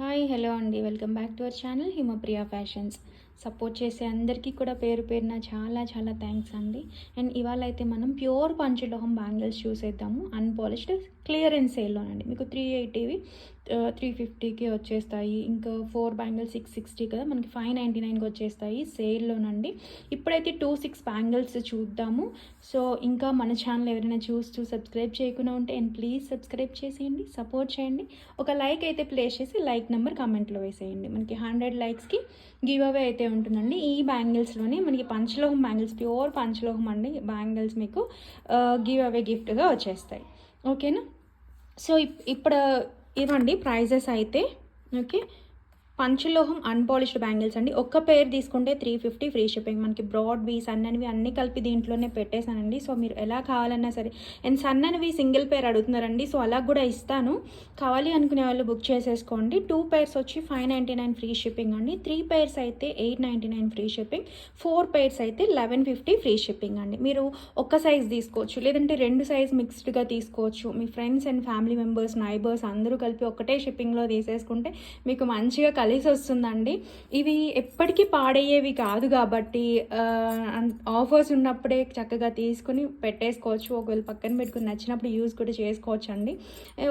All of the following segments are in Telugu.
హాయ్ హలో అండి. Welcome back to our channel Himapriya fashions. Support చేసే అందరికీ కూడా పేరు పేరున చాలా చాలా థ్యాంక్స్ అండి. అండ్ ఇవాళ అయితే మనం ప్యూర్ పంచలోహం బ్యాంగిల్స్ చూసేద్దాము. అన్పాలిష్డ్ క్లియరెన్స్ సేల్లోనండి. మీకు త్రీ ఎయిటీవి త్రీ ఫిఫ్టీకి వచ్చేస్తాయి. ఇంకా ఫోర్ బ్యాంగిల్స్ సిక్స్ సిక్స్టీ కదా మనకి ఫైవ్ నైంటీ నైన్కి వచ్చేస్తాయి సేల్లోనండి. ఇప్పుడైతే టూ సిక్స్ బ్యాంగిల్స్ చూద్దాము. సో ఇంకా మన ఛానల్ ఎవరైనా చూస్తూ సబ్స్క్రైబ్ చేయకుండా ఉంటే అండ్ ప్లీజ్ సబ్స్క్రైబ్ చేసేయండి సపోర్ట్ చేయండి. ఒక లైక్ అయితే ప్లేస్ చేసి లైక్ నెంబర్ కామెంట్లో వేసేయండి. మనకి హండ్రెడ్ లైక్స్కి గివ్ అవే అయితే ఉంటుందండి. ఈ బ్యాంగిల్స్లోనే మనకి పంచలోహం బ్యాంగిల్స్ ప్యూర్ పంచలోహం అండి బ్యాంగిల్స్ మీకు గివ్ అవే గిఫ్ట్గా వచ్చేస్తాయి. ఓకేనా? సో ఇప్- ఇప్పుడు ఇవ్వండి ప్రైజెస్ అయితే ఓకే? పంచలోహం అన్పాలిష్డ్ బ్యాంగిల్స్ అండి. ఒక్క పేర్ తీసుకుంటే త్రీ ఫిఫ్టీ ఫ్రీ షిప్పింగ్ మనకి బ్రాడ్ వి సన్ననివి అన్నీ కలిపి దీంట్లోనే పెట్టేశానండి. సో మీరు ఎలా కావాలన్నా సరే. అండ్ సన్ననివి సింగిల్ పేర్ అడుగుతున్నారండి. సో అలా కూడా ఇస్తాను. కావాలి అనుకునే వాళ్ళు బుక్ చేసేసుకోండి. టూ పేర్స్ వచ్చి five ninety nine free shipping అండి. త్రీ పేర్స్ అయితే eight ninety nine free shipping four pairs అయితే లెవెన్ ఫిఫ్టీ ఫ్రీ షిప్పింగ్ అండి. మీరు ఒక్క సైజ్ తీసుకోవచ్చు. లేదంటే రెండు సైజ్ మిక్స్డ్గా తీసుకోవచ్చు. మీ friends and family members neighbours అందరూ కలిపి ఒకటే షిప్పింగ్లో తీసేసుకుంటే మీకు మంచిగా కలిసి వస్తుందండి. ఇవి ఎప్పటికీ పాడయ్యేవి కాదు కాబట్టి ఆఫర్స్ ఉన్నప్పుడే చక్కగా తీసుకుని పెట్టేసుకోవచ్చు. ఒకవేళ పక్కన పెట్టుకుని నచ్చినప్పుడు యూజ్ కూడా చేసుకోవచ్చు అండి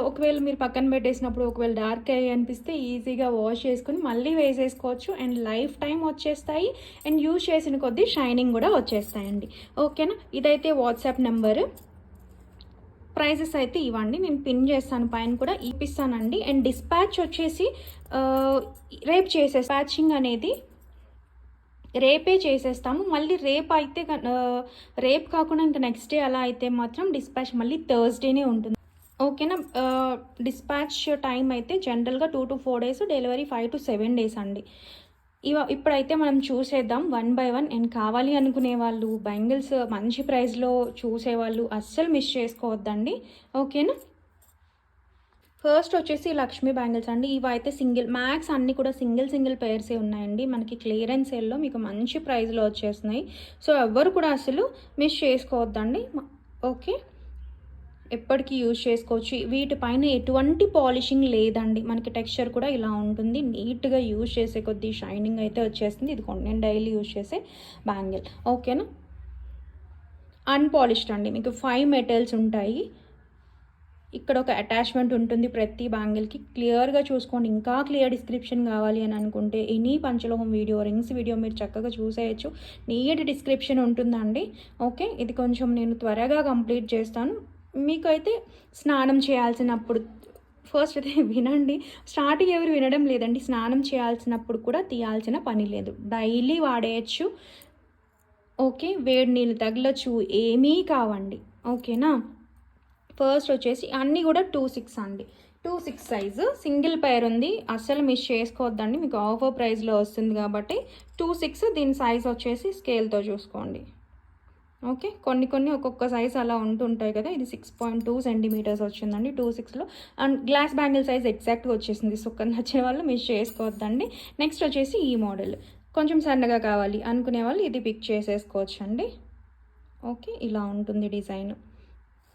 ఒకవేళ మీరు పక్కన పెట్టేసినప్పుడు ఒకవేళ డార్క్ అయ్యి అనిపిస్తే ఈజీగా వాష్ చేసుకుని మళ్ళీ వేసేసుకోవచ్చు. అండ్ లైఫ్ టైం వచ్చేస్తాయి. అండ్ యూజ్ చేసిన కొద్దీ షైనింగ్ కూడా వచ్చేస్తాయండి. ఓకేనా ఇదైతే వాట్సాప్ నెంబరు ప్రైజెస్ అయితే ఇవ్వండి. నేను పిన్ చేస్తాను పైన కూడా ఇప్పిస్తానండి. అండ్ డిస్పాచ్ వచ్చేసి రేపు చేసే ప్యాచింగ్ అనేది రేపే చేసేస్తాము. మళ్ళీ రేపు అయితే రేపు కాకుండా ఇంకా నెక్స్ట్ డే అలా అయితే మాత్రం డిస్పాచ్ మళ్ళీ థర్స్డేనే ఉంటుంది. ఓకేనా? డిస్పాచ్ టైం అయితే జనరల్గా two to four days delivery five to seven days అండి. ఇవ ఇప్పుడైతే మనం చూసేద్దాం వన్ బై వన్ అండ్ కావాలి అనుకునే వాళ్ళు బ్యాంగిల్స్ మంచి ప్రైస్లో చూసేవాళ్ళు అస్సలు మిస్ చేసుకోవద్దండి. ఓకేనా? ఫస్ట్ వచ్చేసి లక్ష్మీ బ్యాంగిల్స్ అండి. ఇవి అయితే సింగిల్ మ్యాక్స్ అన్నీ కూడా సింగిల్ సింగిల్ పేర్సే ఉన్నాయండి. మనకి క్లియరెన్స్ సేల్లో మీకు మంచి ప్రైస్లో వచ్చేస్తున్నాయి. సో ఎవ్వరు కూడా అసలు మిస్ చేసుకోవద్దండి. ఓకే? ఎప్పటికీ యూజ్ చేసుకోవచ్చు. వీటిపైన ఎటువంటి పాలిషింగ్ లేదండి. మనకి టెక్స్చర్ కూడా ఇలా ఉంటుంది. నీట్గా యూజ్ చేసే కొద్దీ షైనింగ్ అయితే వచ్చేస్తుంది. ఇది నేను డైలీ యూజ్ చేసే బ్యాంగిల్. ఓకేనా? అన్పాలిష్డ్ అండి. మీకు ఫైవ్ మెటల్స్ ఉంటాయి. ఇక్కడ ఒక అటాచ్మెంట్ ఉంటుంది ప్రతి బ్యాంగిల్కి. క్లియర్గా చూసుకోండి. ఇంకా క్లియర్ డిస్క్రిప్షన్ కావాలి అని అనుకుంటే ఎనీ పంచలోహం వీడియో రింగ్స్ వీడియో మీరు చక్కగా చూసేయచ్చు. నీట్ డిస్క్రిప్షన్ ఉంటుందండి. ఓకే ఇది కొంచెం నేను త్వరగా కంప్లీట్ చేస్తాను. మీకైతే స్నానం చేయాల్సినప్పుడు ఫస్ట్ అయితే వినండి. స్టార్టింగ్ ఎవరు వినడం లేదండి. స్నానం చేయాల్సినప్పుడు కూడా తీయాల్సిన పని లేదు. డైలీ వాడేయచ్చు. ఓకే వేడి నీళ్ళు తగలచ్చు. ఏమీ కావండి. ఓకేనా? ఫస్ట్ వచ్చేసి అన్నీ కూడా టూ సిక్స్ అండి. Two six size single pair ఉంది. అస్సలు మిస్ చేసుకోవద్దండి. మీకు ఆఫర్ ప్రైస్లో వస్తుంది కాబట్టి టూ సిక్స్ దీని సైజ్ వచ్చేసి స్కేల్తో చూసుకోండి. ఓకే? కొన్ని కొన్ని ఒక్కొక్క సైజ్ అలా ఉంటుంటాయి కదా. ఇది సిక్స్ పాయింట్ టూ సెంటీమీటర్స్ వచ్చిందండి. టూ సిక్స్లో అండ్ గ్లాస్ బ్యాంగిల్ సైజ్ ఎగ్జాక్ట్గా వచ్చేసింది. సో నచ్చే వాళ్ళు మిస్ చేసుకోవద్దండి. నెక్స్ట్ వచ్చేసి ఈ మోడల్ కొంచెం సన్నగా కావాలి అనుకునే వాళ్ళు ఇది పిక్ చేసేసుకోవచ్చు అండి ఓకే? ఇలా ఉంటుంది డిజైన్.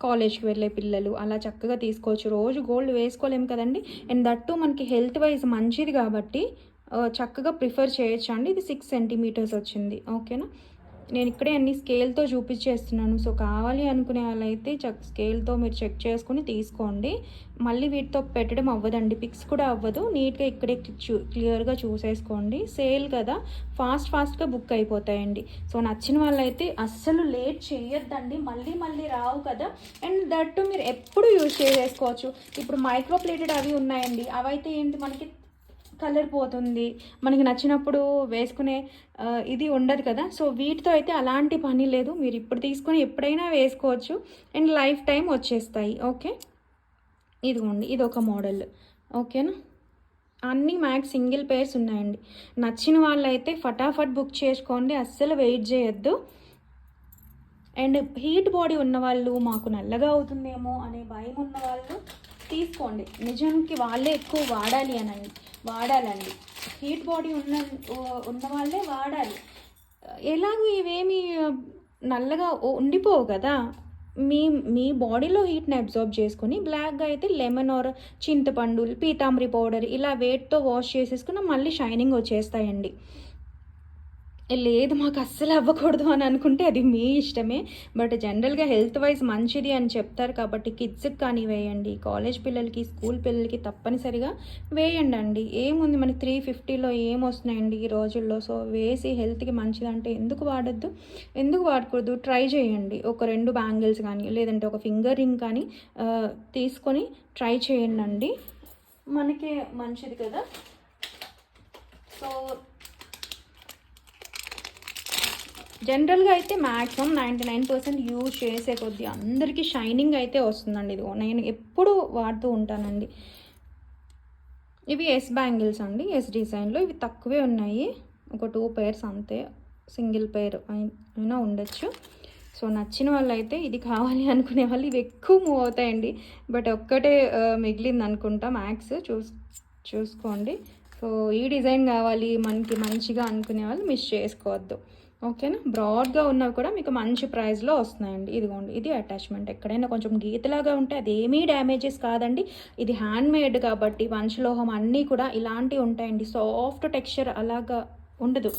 కాలేజ్కి వెళ్ళే పిల్లలు అలా చక్కగా తీసుకోవచ్చు. రోజు గోల్డ్ వేసుకోలేము కదండి. అండ్ దట్టు మనకి హెల్త్ వైజ్ మంచిది కాబట్టి చక్కగా ప్రిఫర్ చేయొచ్చు అండి ఇది సిక్స్ సెంటీమీటర్స్ వచ్చింది. ఓకేనా? నేను ఇక్కడే అన్ని స్కేల్తో చూపించేస్తున్నాను. సో కావాలి అనుకునే వాళ్ళైతే చక్ స్కేల్తో మీరు చెక్ చేసుకుని తీసుకోండి. మళ్ళీ వీటితో పెట్టడం అవ్వదండి. పిక్స్ కూడా అవ్వదు. నీట్గా ఇక్కడే చూ క్లియర్గా చూసేసుకోండి. సేల్ కదా ఫాస్ట్ ఫాస్ట్గా బుక్ అయిపోతాయండి. సో నచ్చిన వాళ్ళైతే అస్సలు లేట్ చేయొద్దండి మళ్ళీ మళ్ళీ రావు కదా. అండ్ దట్టు మీరు ఎప్పుడు యూజ్ చేసేసుకోవచ్చు. ఇప్పుడు మైక్రో ప్లేటెడ్ అవి ఉన్నాయండి. అవైతే ఏంటి? మనకి కలర్ పోతుంది. మనకి నచ్చినప్పుడు వేసుకునే ఇది ఉండదు కదా. సో వీటితో అయితే అలాంటి పని లేదు. మీరు ఇప్పుడు తీసుకొని ఎప్పుడైనా వేసుకోవచ్చు. అండ్ లైఫ్ టైం వచ్చేస్తాయి. ఓకే? ఇదిగోండి ఇది ఒక మోడల్. ఓకేనా? అన్నీ మ్యాక్స్ సింగిల్ పేర్స్ ఉన్నాయండి. నచ్చిన వాళ్ళైతే ఫటాఫట్ బుక్ చేసుకోండి. అస్సలు వెయిట్ చేయొద్దు. అండ్ హీట్ బాడీ ఉన్నవాళ్ళు మాకు నల్లగా అవుతుందేమో అనే భయం ఉన్న వాళ్ళు తీసుకోండి. నిజానికి వాళ్ళే ఎక్కువ వాడాలి అని వాడాలండి. హీట్ బాడీ ఉన్న ఉన్న వాళ్ళే వాడాలి. ఎలాగో ఇవేమి నల్లగా ఉండిపోవు కదా. మీ మీ బాడీలో హీట్ని అబ్జార్బ్ చేసుకొని బ్లాక్గా అయితే లెమన్ ఆర్ చింతపండు పీతాంబరి పౌడర్ ఇలా వేట్తో వాష్ చేసేసుకున్న మళ్ళీ షైనింగ్ వచ్చేస్తాయండి. లేదు మాకు అస్సలు అవ్వకూడదు అని అనుకుంటే అది మీ ఇష్టమే. బట్ జనరల్గా హెల్త్ వైజ్ మంచిది అని చెప్తారు కాబట్టి కిడ్స్కి కానీ వేయండి. కాలేజ్ పిల్లలకి స్కూల్ పిల్లలకి తప్పనిసరిగా వేయండి అండి ఏముంది మనకి త్రీ ఫిఫ్టీలో ఏమొస్తున్నాయండి ఈ రోజుల్లో? సో వేసి హెల్త్కి మంచిదంటే ఎందుకు వాడద్దు? ఎందుకు వాడకూడదు? ట్రై చేయండి. ఒక రెండు బ్యాంగిల్స్ కానీ లేదంటే ఒక ఫింగర్ రింగ్ కానీ తీసుకొని ట్రై చేయండి అండి మనకి మంచిది కదా? సో జనరల్గా అయితే maximum ninety nine percent use చేసే కొద్దీ అందరికీ షైనింగ్ అయితే వస్తుందండి ఇది నేను ఎప్పుడు వాడుతూ ఉంటానండి. ఇవి ఎస్ బ్యాంగిల్స్ అండి. ఎస్ డిజైన్లో ఇవి తక్కువే ఉన్నాయి. ఒక టూ పేర్స్ అంతే. సింగిల్ పేర్ అయినా ఉండొచ్చు. సో నచ్చిన వాళ్ళు అయితే ఇది కావాలి అనుకునే వాళ్ళు ఇవి ఎక్కువ మూవ్ అవుతాయండి. బట్ ఒక్కటే మిగిలింది అనుకుంటా. మ్యాక్స్ చూస్ చూసుకోండి. సో ఈ డిజైన్ కావాలి మనకి మంచిగా అనుకునే వాళ్ళు మిస్ చేసుకోవద్దు. ఓకేనా? బ్రాడ్గా ఉన్నవి కూడా మీకు మంచి ప్రైస్లో వస్తున్నాయండి. ఇదిగోండి ఇది అటాచ్మెంట్. ఎక్కడైనా కొంచెం గీతలాగా ఉంటే అది ఏమీ డ్యామేజెస్ కాదండి. ఇది హ్యాండ్ మేడ్ కాబట్టి పంచలోహం అన్నీ కూడా ఇలాంటివి ఉంటాయండి. సాఫ్ట్ టెక్స్చర్ అలాగా ఉండదు.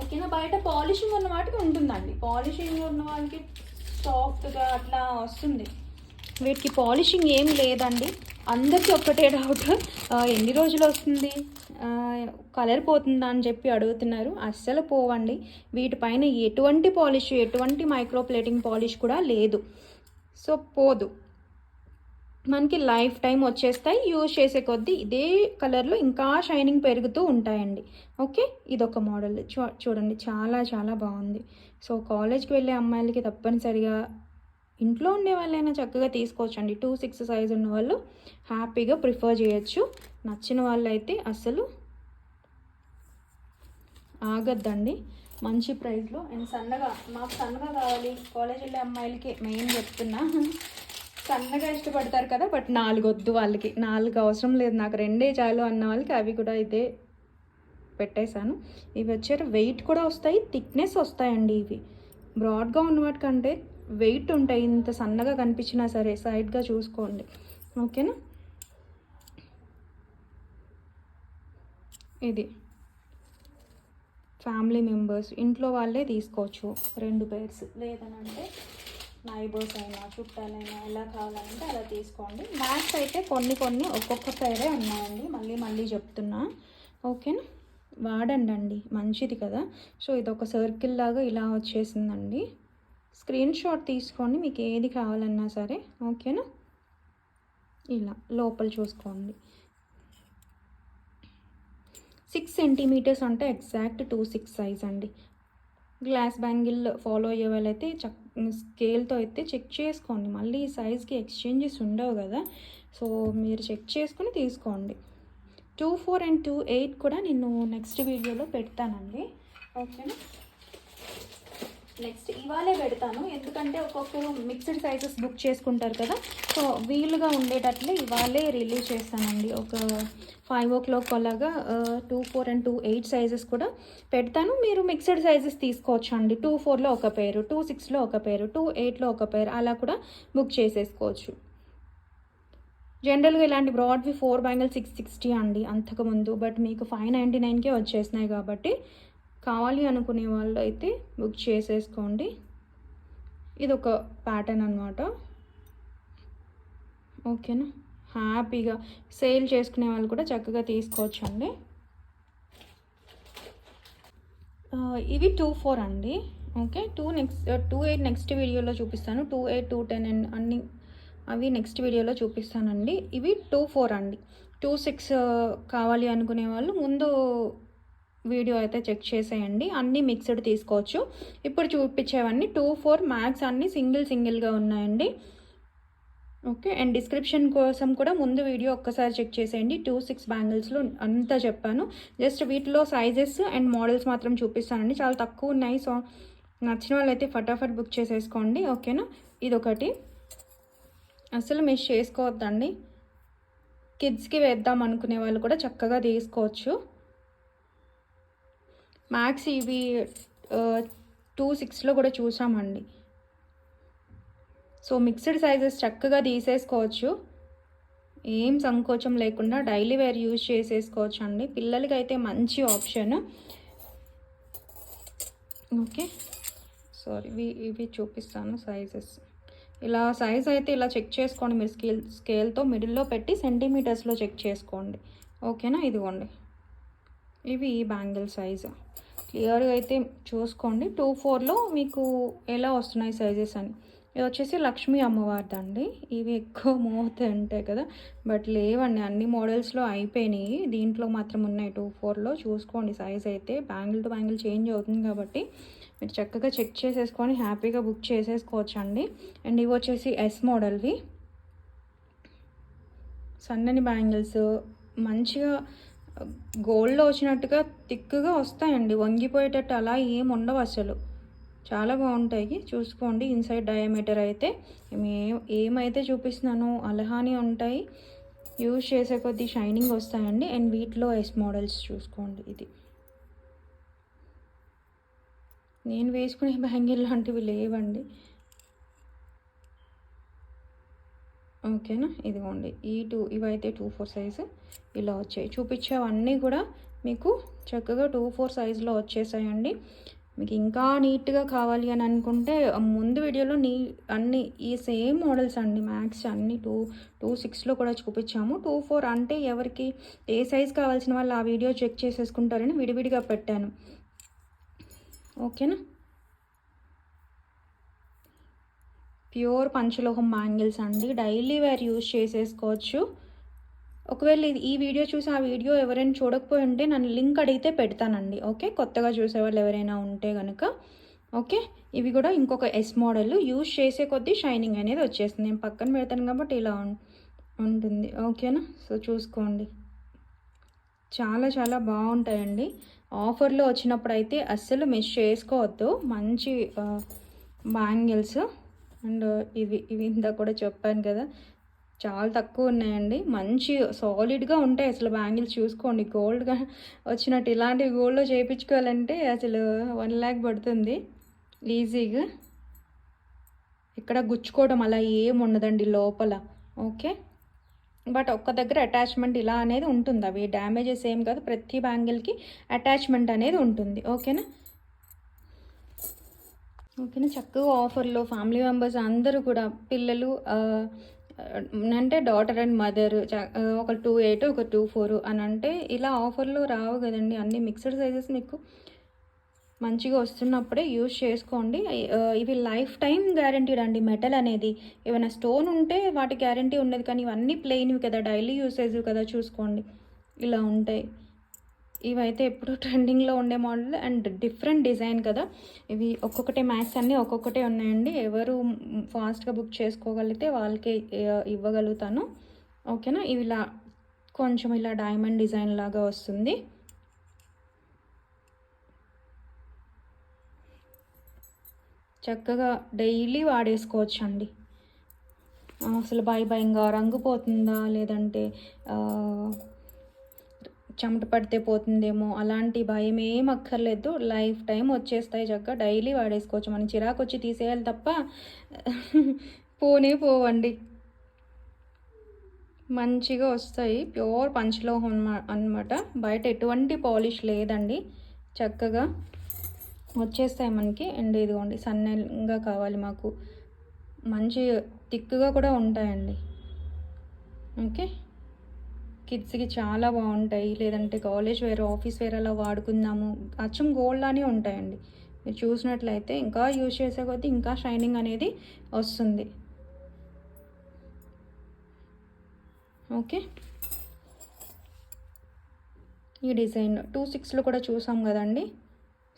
ఓకేనా? బయట పాలిషింగ్ ఉన్న వాటికి ఉంటుందండి. పాలిషింగ్ ఉన్న వాళ్ళకి సాఫ్ట్గా అట్లా వస్తుంది. వీటికి పాలిషింగ్ ఏం లేదండి. అందరికీ ఒక్కటే డౌట్ ఎన్ని రోజులు వస్తుంది? కలర్ పోతుందా అని చెప్పి అడుగుతున్నారు. అస్సలు పోవండి. వీటిపైన ఎటువంటి పాలిష్ ఎటువంటి మైక్రో ప్లేటింగ్ పాలిష్ కూడా లేదు. సో పోదు. మనకి లైఫ్ టైం వచ్చేస్తాయి. యూజ్ చేసే కొద్దీ ఇదే కలర్లో ఇంకా షైనింగ్ పెరుగుతూ ఉంటాయండి. ఓకే ఇదొక మోడల్ చూ చూడండి. చాలా చాలా బాగుంది. సో కాలేజ్కి వెళ్ళే అమ్మాయిలకి తప్పనిసరిగా ఇంట్లో ఉండే వాళ్ళైనా చక్కగా తీసుకోవచ్చండి. టూ సిక్స్ సైజ్ ఉన్న వాళ్ళు హ్యాపీగా ప్రిఫర్ చేయొచ్చు. నచ్చిన వాళ్ళు అయితే అసలు ఆగద్దండి. మంచి ప్రైస్లో అండ్ సన్నగా మాకు సన్నగా కావాలి. కాలేజ్ వెళ్ళే అమ్మాయిలకి మెయిన్ చెప్తున్నా. సన్నగా ఇష్టపడతారు కదా బట్ నాలుగు వద్దు వాళ్ళకి. నాలుగు అవసరం లేదు. నాకు రెండే చాలు అన్న వాళ్ళకి అవి కూడా ఇదే పెట్టేశాను. ఇవి వచ్చారు. వెయిట్ కూడా వస్తాయి. థిక్నెస్ వస్తాయండి ఇవి. బ్రాడ్గా ఉన్నవాటికంటే వెయిట్ ఉంటాయి. ఇంత సన్నగా కనిపించినా సరే సైడ్గా చూసుకోండి. ఓకేనా? ఇది. Family members. ఇంట్లో వాళ్ళే తీసుకోవచ్చు రెండు పేర్స్. లేదనంటే నైబర్స్ అయినా చుట్టాలైనా ఎలా కావాలంటే అలా తీసుకోండి. మ్యాథ్స్ అయితే కొన్ని కొన్ని ఒక్కొక్క పేరే ఉన్నాయండి. మళ్ళీ మళ్ళీ చెప్తున్నా. ఓకేనా? వాడండి అండి మంచిది కదా. సో ఇది ఒక సర్కిల్ లాగా ఇలా వచ్చేసిందండి. స్క్రీన్ షాట్ తీసుకోండి మీకు ఏది కావాలన్నా సరే. ఓకేనా? ఇలా లోపల చూసుకోండి. సిక్స్ సెంటీమీటర్స్ అంటే ఎగ్జాక్ట్ టూ సిక్స్ సైజ్ అండి. గ్లాస్ బ్యాంగిల్ ఫాలో అయ్యే వాళ్ళైతే చక్ స్కేల్తో అయితే చెక్ చేసుకోండి. మళ్ళీ ఈ సైజ్కి ఎక్స్చేంజెస్ ఉండవు కదా. సో మీరు చెక్ చేసుకుని తీసుకోండి. Two four and two eight కూడా నేను నెక్స్ట్ వీడియోలో పెడతానండి. ఓకేనా? నెక్స్ట్ ఇవాళే పెడతాను. ఎందుకంటే ఒక్కొక్కరు మిక్స్డ్ సైజెస్ బుక్ చేసుకుంటారు కదా. సో వీలుగా ఉండేటట్లే ఇవాళే రిలీజ్ చేస్తానండి. ఒక ఫైవ్ ఓ క్లాక్ అలాగా two four and two eight sizes కూడా పెడతాను. మీరు మిక్స్డ్ సైజెస్ తీసుకోవచ్చు అండి టూ ఫోర్లో ఒక పేరు టూ సిక్స్లో ఒక పేరు టూ ఎయిట్లో ఒక పేరు అలా కూడా బుక్ చేసేసుకోవచ్చు. జనరల్గా ఇలాంటి బ్రాడ్వి ఫోర్ బ్యాంగిల్ సిక్స్ సిక్స్టీ అండి అంతకుముందు బట్ మీకు ఫైవ్ నైంటీ నైన్కే వచ్చేసినాయి కాబట్టి కావాలి అనుకునే వాళ్ళు అయితే బుక్ చేసేసుకోండి. ఇది ఒక ప్యాటర్న్ అనమాట ఓకేనా? హ్యాపీగా సేల్ చేసుకునే వాళ్ళు కూడా చక్కగా తీసుకోవచ్చు అండి ఇవి టూ ఫోర్ అండి. Okay? Two next two eight next వీడియోలో చూపిస్తాను. Two eight two ten and అన్ని అవి నెక్స్ట్ వీడియోలో చూపిస్తానండి. ఇవి టూ ఫోర్ అండి. టూ సిక్స్ కావాలి అనుకునే వాళ్ళు ముందు వీడియో అయితే చెక్ చేసేయండి. అన్నీ మిక్స్డ్ తీసుకోవచ్చు. ఇప్పుడు చూపించేవన్నీ టూ ఫోర్ మ్యాక్స్ అన్నీ సింగిల్ సింగిల్గా ఉన్నాయండి. ఓకే అండ్ డిస్క్రిప్షన్ కోసం కూడా ముందు వీడియో ఒక్కసారి చెక్ చేసేయండి. టూ సిక్స్ బ్యాంగిల్స్లో అంతా చెప్పాను. జస్ట్ వీటిలో సైజెస్ అండ్ మోడల్స్ మాత్రం చూపిస్తానండి. చాలా తక్కువ ఉన్నాయి. సో నచ్చిన వాళ్ళైతే ఫటాఫట్ బుక్ చేసేసుకోండి. ఓకేనా? ఇదొకటి. అసలు మిస్ చేసుకోవద్దండి. కిడ్స్కి వేద్దాం అనుకునే వాళ్ళు కూడా చక్కగా తీసుకోవచ్చు. మ్యాక్స్ ఇవి టూ సిక్స్లో కూడా చూసామండి. సో మిక్స్డ్ సైజెస్ చక్కగా తీసేసుకోవచ్చు. ఏం సంకోచం లేకుండా డైలీ వేర్ యూజ్ చేసేసుకోవచ్చు అండి పిల్లలకి అయితే మంచి ఆప్షన్ ఓకే సారీ ఇవి ఇవి చూపిస్తాను సైజెస్ ఇలా సైజ్ అయితే ఇలా చెక్ చేసుకోండి. మీరు స్కేల్ స్కేల్తో మిడిల్లో పెట్టి సెంటీమీటర్స్లో చెక్ చేసుకోండి. ఓకేనా ఇదిగోండి. ఇవి బ్యాంగిల్ సైజు క్లియర్గా అయితే చూసుకోండి. టూ ఫోర్లో మీకు ఎలా వస్తున్నాయి సైజెస్ అని. ఇది వచ్చేసి లక్ష్మీ అమ్మవారిదండి. ఇవి ఎక్కువ మోతాయి ఉంటాయి కదా. బట్ లేవండి. అన్ని మోడల్స్లో అయిపోయినాయి. దీంట్లో మాత్రం ఉన్నాయి టూ ఫోర్లో చూసుకోండి సైజ్ అయితే. బ్యాంగిల్ టు బ్యాంగిల్ చేంజ్ అవుతుంది కాబట్టి మీరు చక్కగా చెక్ చేసేసుకొని హ్యాపీగా బుక్ చేసేసుకోవచ్చు అండి అండ్ ఇవి వచ్చేసి ఎస్ మోడల్వి సన్నని బ్యాంగిల్స్. మంచిగా గోల్డ్లో వచ్చినట్టుగా థిక్గా వస్తాయండి. వంగిపోయేటట్టు అలా ఏం ఉండవు అసలు. చాలా బాగుంటాయి. చూసుకోండి. ఇన్సైడ్ డయామీటర్ అయితే మే ఏమైతే చూపిస్తున్నానో అలహాని ఉంటాయి. యూజ్ చేసే కొద్దీ షైనింగ్ వస్తాయండి. అండ్ వీటిలో ఎస్ మోడల్స్ చూసుకోండి ఇది. నేను వేసుకునే బ్యాంగిల్ లాంటివి లేవండి. ఓకేనా? ఇదిగోండి. ఈ టూ ఇవైతే టూ ఫోర్ సైజు ఇలా వచ్చాయి. చూపించేవన్నీ కూడా మీకు చక్కగా టూ ఫోర్ సైజులో వచ్చేసాయండి. మీకు ఇంకా నీట్గా కావాలి అని అనుకుంటే ముందు వీడియోలో నీ అన్ని ఈ సేమ్ మోడల్స్ అండి. మ్యాక్స్ అన్ని టూ టూ సిక్స్లో కూడా చూపించాము. టూ ఫోర్ అంటే ఎవరికి ఏ సైజ్ కావాల్సిన వాళ్ళు ఆ వీడియో చెక్ చేసేసుకుంటారని విడివిడిగా పెట్టాను. ఓకేనా? ప్యూర్ పంచలోహం బ్యాంగిల్స్ అండి. డైలీ వేర్ యూజ్ చేసేసుకోవచ్చు. ఒకవేళ ఇది- ఈ వీడియో చూసి ఆ వీడియో ఎవరైనా చూడకపోయి ఉంటే నన్ను లింక్ అడిగితే పెడతానండి. ఓకే? కొత్తగా చూసేవాళ్ళు ఎవరైనా ఉంటే కనుక ఓకే? ఇవి కూడా ఇంకొక ఎస్ మోడల్. యూజ్ చేసే కొద్దీ షైనింగ్ అనేది వచ్చేస్తుంది. నేను పక్కన పెడతాను కాబట్టి ఇలా ఉంటుంది. ఓకేనా? సో చూసుకోండి. చాలా చాలా బాగుంటాయండి. ఆఫర్లో వచ్చినప్పుడు అయితే అస్సలు మిస్ చేసుకోవద్దు. మంచి బ్యాంగిల్స్ అండ్ ఇవి ఇవి ఇందాక కూడా చెప్పాను కదా చాలా తక్కువ ఉన్నాయండి. మంచి సాలిడ్గా ఉంటాయి అసలు బ్యాంగిల్స్ చూసుకోండి. గోల్డ్గా వచ్చినట్టు ఇలాంటివి గోల్డ్లో చేయించుకోవాలంటే అసలు వన్ ల్యాక్ పడుతుంది. ఈజీగా ఇక్కడ గుచ్చుకోవడం అలా ఏం ఉండదండి లోపల. ఓకే బట్ ఒక్క దగ్గర అటాచ్మెంట్ ఇలా అనేది ఉంటుంది. అవి డ్యామేజెస్ ఏం కాదు. ప్రతి బ్యాంగిల్కి అటాచ్మెంట్ అనేది ఉంటుంది. ఓకేనా ఓకేనా? చక్కగా ఆఫర్లో ఫ్యామిలీ మెంబర్స్ అందరూ కూడా పిల్లలు అంటే డాటర్ అండ్ మదర్ ఒక టూ ఎయిట్ ఒక టూ ఫోర్ అని అంటే ఇలా ఆఫర్లో రావు కదండి. అన్ని మిక్స్డ్ సైజెస్ మీకు మంచిగా వస్తున్నప్పుడే యూజ్ చేసుకోండి. ఇవి లైఫ్ టైం గ్యారంటీడ్ అండి. మెటల్ అనేది ఏమైనా స్టోన్ ఉంటే వాటి గ్యారంటీ ఉండదు. కానీ ఇవన్నీ ప్లెయిన్వి కదా. డైలీ యూసేజ్ కదా చూసుకోండి. ఇలా ఉంటాయి. ఇవైతే ఎప్పుడు ట్రెండింగ్లో ఉండే మోడల్ అండ్ డిఫరెంట్ డిజైన్ కదా. ఇవి ఒక్కొక్కటే మ్యాక్స్ అన్నీ ఒక్కొక్కటే ఉన్నాయండి. ఎవరు ఫాస్ట్గా బుక్ చేసుకోగలిగితే వాళ్ళకే ఇవ్వగలుగుతాను. ఓకేనా? ఇవి ఇలా కొంచెం ఇలా డైమండ్ డిజైన్ లాగా వస్తుంది. చక్కగా డైలీ వాడేసుకోవచ్చు అండి అసలు భయ భయంగా రంగు పోతుందా లేదంటే చెమట పడితే పోతుందేమో అలాంటి భయం ఏం అక్కర్లేదు. లైఫ్ టైం వచ్చేస్తాయి చక్కగా డైలీ వాడేసుకోవచ్చు. మనం చిరాకు వచ్చి తీసేయాలి తప్ప పోనే పోవండి. మంచిగా వస్తాయి. ప్యూర్ పంచలోహం అన్నమాట బయట ఎటువంటి పాలిష్ లేదండి. చక్కగా వచ్చేస్తాయి మనకి. అండ్ ఇదిగోండి సన్నగా కావాలి మాకు. మంచి థిక్గా కూడా ఉంటాయండి. ఓకే? కిడ్స్కి చాలా బాగుంటాయి. లేదంటే కాలేజ్ వేర్ ఆఫీస్ వేర్ అలా వాడుకుందాము. అచ్చం గోల్డ్ లానే ఉంటాయండి. మీరు చూసినట్లయితే ఇంకా యూజ్ చేసే కొద్దీ ఇంకా షైనింగ్ అనేది వస్తుంది. ఓకే. ఈ డిజైన్ టూ సిక్స్లో కూడా చూసాం కదండి.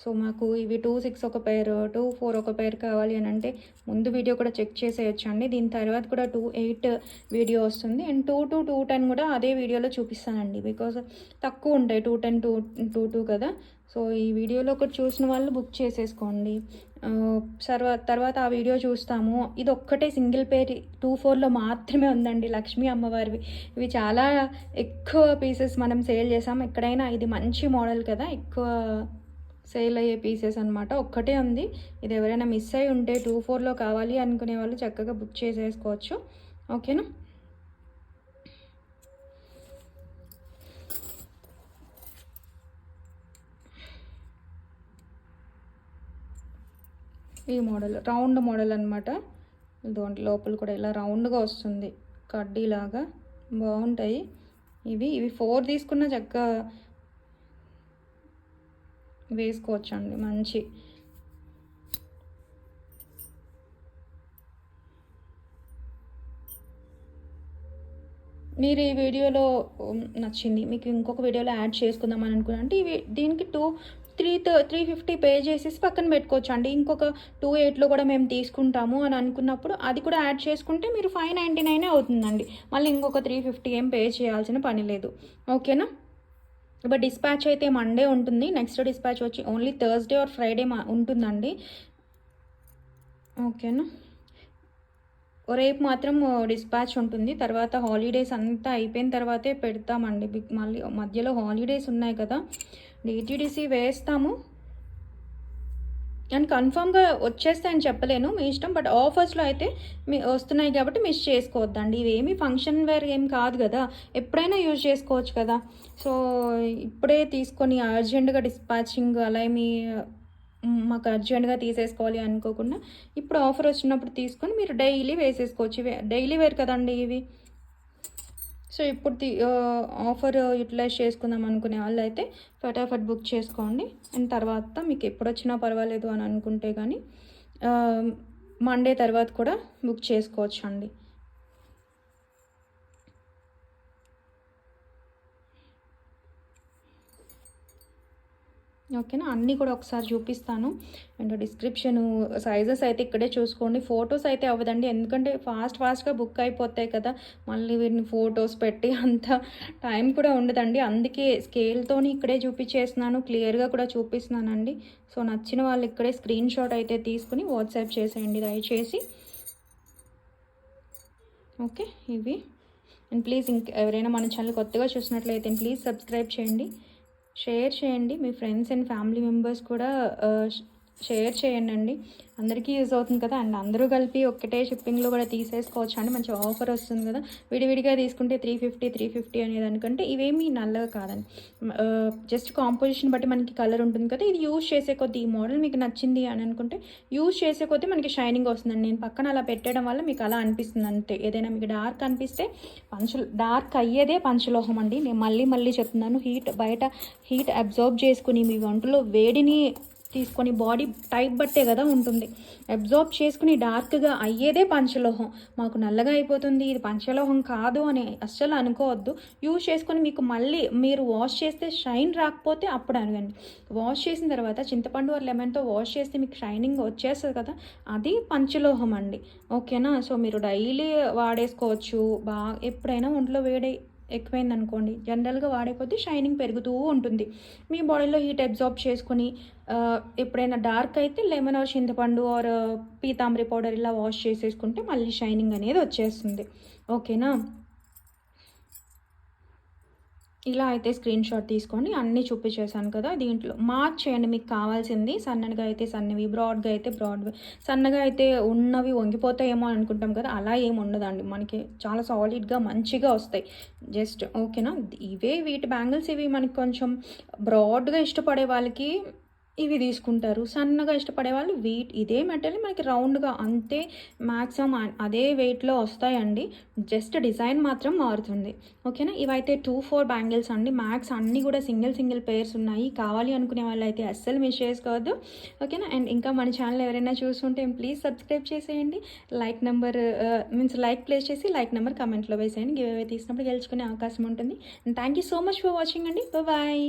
సో మాకు ఇవి టూ సిక్స్ ఒక పేర్ టూ ఫోర్ ఒక పేర్ కావాలి అని అంటే ముందు వీడియో కూడా చెక్ చేసేయచ్చు అండి దీని తర్వాత కూడా టూ ఎయిట్ వీడియో వస్తుంది. And two two two ten కూడా అదే వీడియోలో చూపిస్తానండి. బికాజ్ తక్కువ ఉంటాయి two ten two two two కదా. సో ఈ వీడియోలో ఒకటి చూసిన వాళ్ళు బుక్ చేసేసుకోండి. తర్వాత తర్వాత ఆ వీడియో చూస్తాము. ఇది ఒక్కటే సింగిల్ పేర్ టూ ఫోర్లో మాత్రమే ఉందండి లక్ష్మీ అమ్మవారివి. ఇవి చాలా ఎక్కువ పీసెస్ మనం సేల్ చేసాం. ఎక్కడైనా ఇది మంచి మోడల్ కదా ఎక్కువ సేల్ అయ్యే పీసెస్ అనమాట ఒక్కటే ఉంది. ఇది ఎవరైనా మిస్ అయి ఉంటే టూ ఫోర్లో కావాలి అనుకునే వాళ్ళు చక్కగా బుక్ చేసేసుకోవచ్చు. ఓకేనా? ఈ మోడల్ రౌండ్ మోడల్ అనమాట దాంట్లో లోపల కూడా ఇలా రౌండ్గా వస్తుంది. కడ్డీలాగా బాగుంటాయి. ఇవి ఇవి ఫోర్ తీసుకున్న చక్కగా వేసుకోవచ్చు అండి మంచి. మీరు ఈ వీడియోలో నచ్చింది మీకు ఇంకొక వీడియోలో యాడ్ చేసుకుందాం అని అంటే ఇవి దీనికి two three three fifty pay చేసేసి పక్కన పెట్టుకోవచ్చు అండి ఇంకొక టూ ఎయిట్లో కూడా మేము తీసుకుంటాము అని అనుకున్నప్పుడు అది కూడా యాడ్ చేసుకుంటే మీరు ఫైవ్ నైంటీ నైన్ అవుతుందండి. మళ్ళీ ఇంకొక త్రీ ఫిఫ్టీ ఏం పే చేయాల్సిన పని లేదు. ఓకేనా? ఇప్పుడు డిస్పాచ్ అయితే మండే ఉంటుంది. నెక్స్ట్ డిస్పాచ్ వచ్చి ఓన్లీ థర్స్డే ఆర్ ఫ్రైడే ఉంటుందండి. ఓకేనా? రేపు మాత్రం డిస్పాచ్ ఉంటుంది. తర్వాత హాలిడేస్ అంతా అయిపోయిన తర్వాతే పెడతామండి. మళ్ళీ మధ్యలో హాలిడేస్ ఉన్నాయి కదా. డిటీడీసీ వేస్తాము. అండ్ కన్ఫామ్గా వచ్చేస్తాయని చెప్పలేను. మీ ఇష్టం బట్ ఆఫర్స్లో అయితే మీ వస్తున్నాయి కాబట్టి మిస్ చేసుకోవద్దండి. ఇవేమి ఫంక్షన్ వేర్ ఏం కాదు కదా. ఎప్పుడైనా యూజ్ చేసుకోవచ్చు కదా. సో ఇప్పుడే తీసుకొని అర్జెంటుగా డిస్పాచింగ్ అలా ఏమి మాకు అర్జెంటుగా తీసేసుకోవాలి అనుకోకుండా ఇప్పుడు ఆఫర్ వచ్చినప్పుడు తీసుకొని మీరు డైలీ వేసేసుకోవచ్చు. డైలీ వేర్ కదండి ఇవి. సో ఇప్పుడు ఆఫర్ యూటిలైజ్ చేసుకుందాం అనుకునే వాళ్ళు అయితే ఫటాఫట్ బుక్ చేసుకోండి. అండ్ తర్వాత మీకు ఎప్పుడు వచ్చినా పర్వాలేదు అని అనుకుంటే కానీ మండే తర్వాత కూడా బుక్ చేసుకోవచ్చు అండి ఓకేనా? అన్నీ కూడా ఒకసారి చూపిస్తాను. అండ్ డిస్క్రిప్షన్ సైజెస్ అయితే ఇక్కడే చూసుకోండి. ఫొటోస్ అయితే అవ్వదండి. ఎందుకంటే ఫాస్ట్ ఫాస్ట్గా బుక్ అయిపోతాయి కదా. మళ్ళీ వీటిని ఫొటోస్ పెట్టి అంత టైం కూడా ఉండదండి. అందుకే స్కేల్తోని ఇక్కడే చూపించేస్తున్నాను. క్లియర్గా కూడా చూపిస్తున్నానండి. సో నచ్చిన వాళ్ళు ఇక్కడే స్క్రీన్ షాట్ అయితే తీసుకుని వాట్సాప్ చేసేయండి దయచేసి. ఓకే ఇవి. అండ్ ప్లీజ్ ఇంక ఎవరైనా మన ఛానల్ కొత్తగా చూసినట్లయితే ప్లీజ్ సబ్స్క్రైబ్ చేయండి. షేర్ చేయండి. మీ ఫ్రెండ్స్ అండ్ ఫ్యామిలీ మెంబర్స్ కూడా షేర్ చేయండి అండి అందరికీ యూజ్ అవుతుంది కదా. అండ్ అందరూ కలిపి ఒక్కటే షిప్పింగ్లో కూడా తీసేసుకోవచ్చు అండి? మంచి ఆఫర్ వస్తుంది కదా. విడివిడిగా తీసుకుంటే త్రీ ఫిఫ్టీ త్రీ ఫిఫ్టీ అనేది అనుకుంటే ఇవేమీ నల్లగా కాదండి. జస్ట్ కాంపోజిషన్ బట్టి మనకి కలర్ ఉంటుంది కదా. ఇది యూజ్ చేసే కొద్దీ ఈ మోడల్ మీకు నచ్చింది అని అనుకుంటే యూజ్ చేసే కొద్దీ మనకి షైనింగ్ వస్తుందండి. నేను పక్కన అలా పెట్టడం వల్ల మీకు అలా అనిపిస్తుంది అంతే. ఏదైనా మీకు డార్క్ అనిపిస్తే పంచు డార్క్ అయ్యేదే పంచలోహం అండి. నేను మళ్ళీ మళ్ళీ చెప్తున్నాను. హీట్ బయట హీట్ అబ్జర్వ్ చేసుకుని మీ వంటలో వేడిని తీసుకొని బాడీ టైప్ బట్టే కదా ఉంటుంది. అబ్జార్బ్ చేసుకుని డార్క్గా అయ్యేదే పంచలోహం. మాకు నల్లగా అయిపోతుంది. ఇది పంచలోహం కాదు అని అస్సలు అనుకోవద్దు. యూజ్ చేసుకొని మీకు మళ్ళీ మీరు వాష్ చేస్తే షైన్ రాకపోతే అప్పుడు అనగండి వాష్ చేసిన తర్వాత చింతపండు ఆర్ లెమన్తో వాష్ చేస్తే మీకు షైనింగ్ వచ్చేస్తుంది కదా అది పంచలోహం అండి. ఓకేనా? సో మీరు డైలీ వాడేసుకోవచ్చు. బాగా ఎప్పుడైనా ఒంట్లో వేడి ఎక్కువైంది అనుకోండి జనరల్గా వాడే కొద్దీ షైనింగ్ పెరుగుతూ ఉంటుంది. మీ బాడీలో హీట్ అబ్జార్బ్ చేసుకుని ఎప్పుడైనా డార్క్ అయితే లెమన్ ఆర్ చింతపండు ఆర్ పీతాంబరి పౌడర్ ఇలా వాష్ చేసేసుకుంటే మళ్ళీ షైనింగ్ అనేది వచ్చేస్తుంది. ఓకేనా? ఇలా అయితే స్క్రీన్ షాట్ తీసుకొని అన్నీ చూపించేశాను కదా దీంట్లో. మార్క్ చేయండి మీకు కావాల్సింది సన్నగా అయితే సన్నవి బ్రాడ్గా అయితే బ్రాడ్వి సన్నగా అయితే ఉన్నవి వంగిపోతాయేమో అని అనుకుంటాం కదా అలా ఏమి ఉండదండి. మనకి చాలా సాలిడ్గా మంచిగా వస్తాయి. జస్ట్ ఓకేనా ఇవే వీటి బ్యాంగిల్స్ ఇవి మనకి కొంచెం బ్రాడ్గా ఇష్టపడే వాళ్ళకి ఇవి తీసుకుంటారు. సన్నగా ఇష్టపడే వాళ్ళు వీట్ ఇదే మెటీరియల్ మనకి రౌండ్గా అంతే మ్యాక్సిమం అదే వెయిట్లో వస్తాయండి. జస్ట్ డిజైన్ మాత్రం మారుతుంది. ఓకేనా? ఇవైతే టూ ఫోర్ బ్యాంగిల్స్ అండి. మ్యాక్స్ అన్నీ కూడా సింగిల్ సింగిల్ పేర్స్ ఉన్నాయి. కావాలి అనుకునే వాళ్ళు అయితే అస్సలు మిస్ చేసుకోవద్దు. ఓకేనా? అండ్ ఇంకా మన ఛానల్ ఎవరైనా చూస్తుంటే ప్లీజ్ సబ్స్క్రైబ్ చేసేయండి. Like number means like place చేసి లైక్ నెంబర్ కమెంట్లో వేసేయండి. గివ్ అవే తీసినప్పుడు గెలుచుకునే అవకాశం ఉంటుంది. And thank you so much for watching అండి. బాయ్.